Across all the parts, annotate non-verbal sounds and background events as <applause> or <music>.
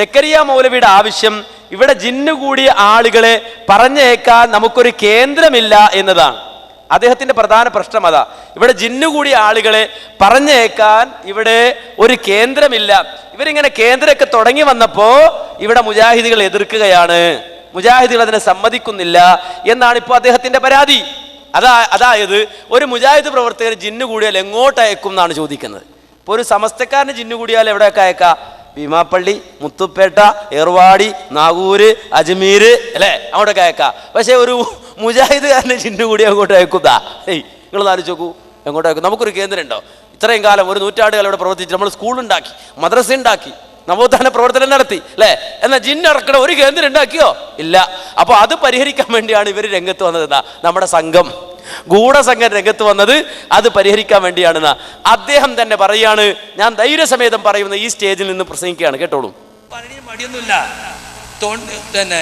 ജക്കരിയ മൗലവിയുടെ ആവശ്യം ഇവിടെ ജിന്നു കൂടിയ ആളുകളെ പറഞ്ഞേക്കാൻ നമുക്കൊരു കേന്ദ്രമില്ല എന്നതാണ്. അദ്ദേഹത്തിന്റെ പ്രധാന പ്രശ്നം അതാ. ഇവിടെ ജിന്നു കൂടിയ ആളുകളെ പറഞ്ഞേക്കാൻ ഇവിടെ ഒരു കേന്ദ്രമില്ല. ഇവരിങ്ങനെ കേന്ദ്രമൊക്കെ തുടങ്ങി വന്നപ്പോ ഇവിടെ മുജാഹിദികൾ എതിർക്കുകയാണ്. മുജാഹിദികൾ അതിനെ സമ്മതിക്കുന്നില്ല എന്നാണ് ഇപ്പോൾ അദ്ദേഹത്തിന്റെ പരാതി. അതാ അതായത് ഒരു മുജാഹിദ് പ്രവർത്തകർ ജിന്നു കൂടിയാൽ എങ്ങോട്ട് അയക്കും എന്നാണ് ചോദിക്കുന്നത്. ഇപ്പോൾ ഒരു സമസ്തക്കാരന് ജിന്നു കൂടിയാൽ എവിടെയൊക്കെ അയക്കാം? ഭീമാപ്പള്ളി മുത്തുപ്പേട്ട ഏർവാടി നാഗൂര് അജ്മീർ അല്ലേ? അങ്ങോട്ടൊക്കെ അയക്കാം. പക്ഷേ ഒരു മുജാഹിദുകാരനെ ജിന്നു കൂടി അങ്ങോട്ട് അയക്കുന്നതാ ഏയ് നിങ്ങൾ ആലോചിച്ച് നോക്കൂ. എങ്ങോട്ട് അയക്കും? നമുക്കൊരു കേന്ദ്രം ഉണ്ടോ ഇത്രയും കാലം ഒരു നൂറ്റാണ്ടുകൾ ഇവിടെ പ്രവർത്തിച്ച് നമ്മൾ സ്കൂൾ ഉണ്ടാക്കി മദ്രസ ഉണ്ടാക്കി നവോത്ഥാന പ്രവർത്തനം നടത്തി അല്ലേ? എന്നാൽ ജിന്നടക്കണ ഒരു കേന്ദ്രം ഉണ്ടാക്കിയോ? ഇല്ല. അപ്പോൾ അത് പരിഹരിക്കാൻ വേണ്ടിയാണ് ഇവർ രംഗത്ത് വന്നത്. നമ്മുടെ സംഘം. ഗൂഢസംഘം രംഗത്ത് വന്നത് അത് പരിഹരിക്കാൻ വേണ്ടിയാണെന്ന്. അദ്ദേഹം തന്നെ പറയാണ് ഞാൻ ധൈര്യസമേതം പറയുന്ന ഈ സ്റ്റേജിൽ നിന്ന് പ്രസംഗിക്കുകയാണ് കേട്ടോളൂ. പിന്നെ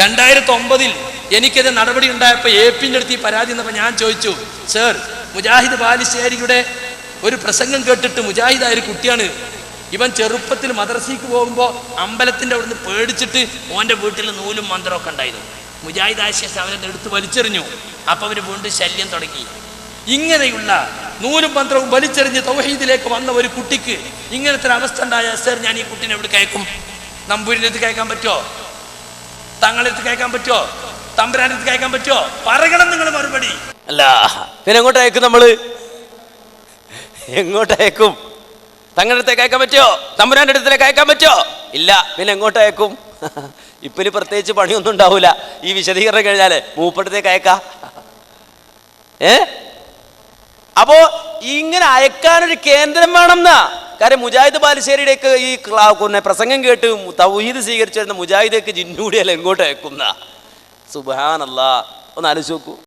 രണ്ടായിരത്തി ഒമ്പതിൽ എനിക്കത് നടപടി ഉണ്ടായപ്പോൾ എ പിന്റെ അടുത്ത് ഈ പരാതി എന്നപ്പോൾ ഞാൻ ചോദിച്ചു സർ മുജാഹിദ് ബാലിശ്ശേരിയുടെ ഒരു പ്രസംഗം കേട്ടിട്ട് മുജാഹിദ് ഒരു കുട്ടിയാണ്. ഇവൻ ചെറുപ്പത്തിൽ മദ്രസയ്ക്ക് പോകുമ്പോൾ അമ്പലത്തിന്റെ അവിടുന്ന് പേടിച്ചിട്ട് ഓന്റെ വീട്ടിൽ നൂലും മന്ത്രമൊക്കെ ഉണ്ടായിരുന്നു. മുജാഹിദ് ആശയസ് അവരെ എടുത്ത് വലിച്ചെറിഞ്ഞു. അപ്പം അവർ വീണ്ടും ശല്യം തുടങ്ങി. ഇങ്ങനെയുള്ള നൂലും മന്ത്രവും വലിച്ചെറിഞ്ഞ് തൗഹീദിലേക്ക് വന്ന ഒരു കുട്ടിക്ക് ഇങ്ങനത്തെ ഒരു അവസ്ഥ ഉണ്ടായ സർ ഞാൻ ഈ കുട്ടീനെ എവിടെ കയക്കും നമ്പൂരിന്റെ അടുത്ത് പറ്റുമോ തങ്ങളുടെ അടുത്ത് പറ്റുമോ തമ്പുരാന്റെ അടുത്ത് പറ്റുമോ പറയണം നിങ്ങൾ മറുപടി. അല്ല പിന്നെ എങ്ങോട്ട് അയക്കും നമ്മൾ? എങ്ങോട്ട് അയക്കും? തങ്ങളുടെ അടുത്തേക്ക് അയക്കാൻ പറ്റുമോ തമ്പുരാന്റെ അടുത്തേക്ക് അയക്കാൻ പറ്റുമോ ഇല്ല പിന്നെ എങ്ങോട്ട് അയക്കും? <laughs> ഇപ്പൊ ഇനി പ്രത്യേകിച്ച് പണിയൊന്നും ഉണ്ടാവില്ല ഈ വിശദീകരണം കഴിഞ്ഞാൽ മൂപ്പടത്തേക്ക് അയക്കാം ഏ? അപ്പോ ഇങ്ങനെ അയക്കാനൊരു കേന്ദ്രം വേണം എന്നാ കാര്യം മുജാഹിദ് ബാലുശ്ശേരിയുടെയൊക്കെ ഈ പിന്നെ പ്രസംഗം കേട്ട് തൗഹീദ് സ്വീകരിച്ചിരുന്ന മുജാഹിദേക്ക് ജിന്നൂടിയല്ല എങ്ങോട്ട് അയക്കുന്ന? സുബാനല്ല ഒന്ന് ആലോചിച്ച് നോക്കൂ.